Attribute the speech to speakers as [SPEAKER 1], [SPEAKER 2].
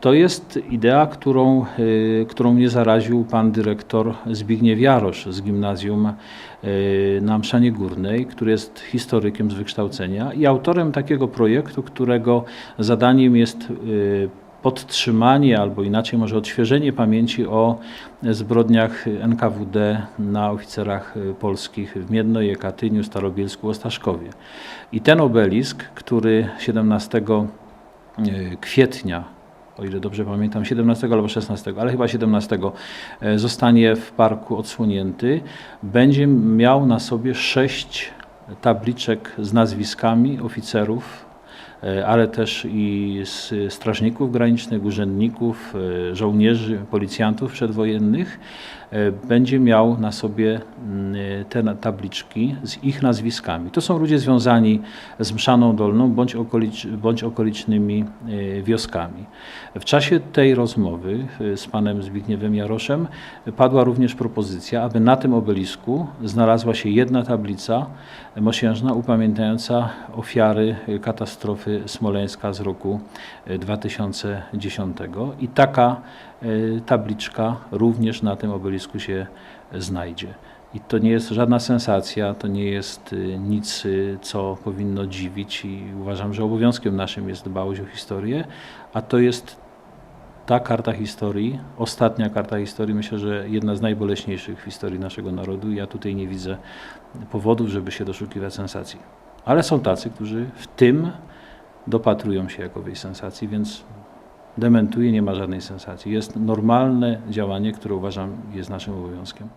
[SPEAKER 1] To jest idea, którą, y, którą mnie zaraził pan dyrektor Zbigniew Jarosz z gimnazjum y, na Mszanie Górnej, który jest historykiem z wykształcenia i autorem takiego projektu, którego zadaniem jest y, podtrzymanie albo inaczej może odświeżenie pamięci o zbrodniach NKWD na oficerach polskich w Miednoje, Katyniu, Starobielsku, Ostaszkowie. I ten obelisk, który 17 y, kwietnia o ile dobrze pamiętam, 17 albo 16, ale chyba 17 e, zostanie w parku odsłonięty, będzie miał na sobie sześć tabliczek z nazwiskami oficerów, ale też i strażników granicznych, urzędników, e, żołnierzy, policjantów przedwojennych. E, Będzie miał na sobie mm, te tabliczki z ich nazwiskami. To są ludzie związani z Mszaną Dolną bądź, okolicz, bądź okolicznymi e, wioskami. W czasie tej rozmowy e, z panem Zbigniewem Jaroszem padła również propozycja, aby na tym obelisku znalazła się jedna tablica mosiężna upamiętniająca ofiary e, smoleńska z roku e, 2010 i taka e, tabliczka również na tym obelisku się znajdzie. I to nie jest żadna sensacja, to nie jest y, nic, co powinno dziwić i uważam, że obowiązkiem naszym jest dbałość o historię, a to jest ta karta historii, ostatnia karta historii, myślę, że jedna z najboleśniejszych w historii naszego narodu. Ja tutaj nie widzę powodów, żeby się doszukiwać sensacji. Ale są tacy, którzy w tym dopatrują się jakowej sensacji, więc dementuję, nie ma żadnej sensacji. Jest normalne działanie, które uważam jest naszym obowiązkiem.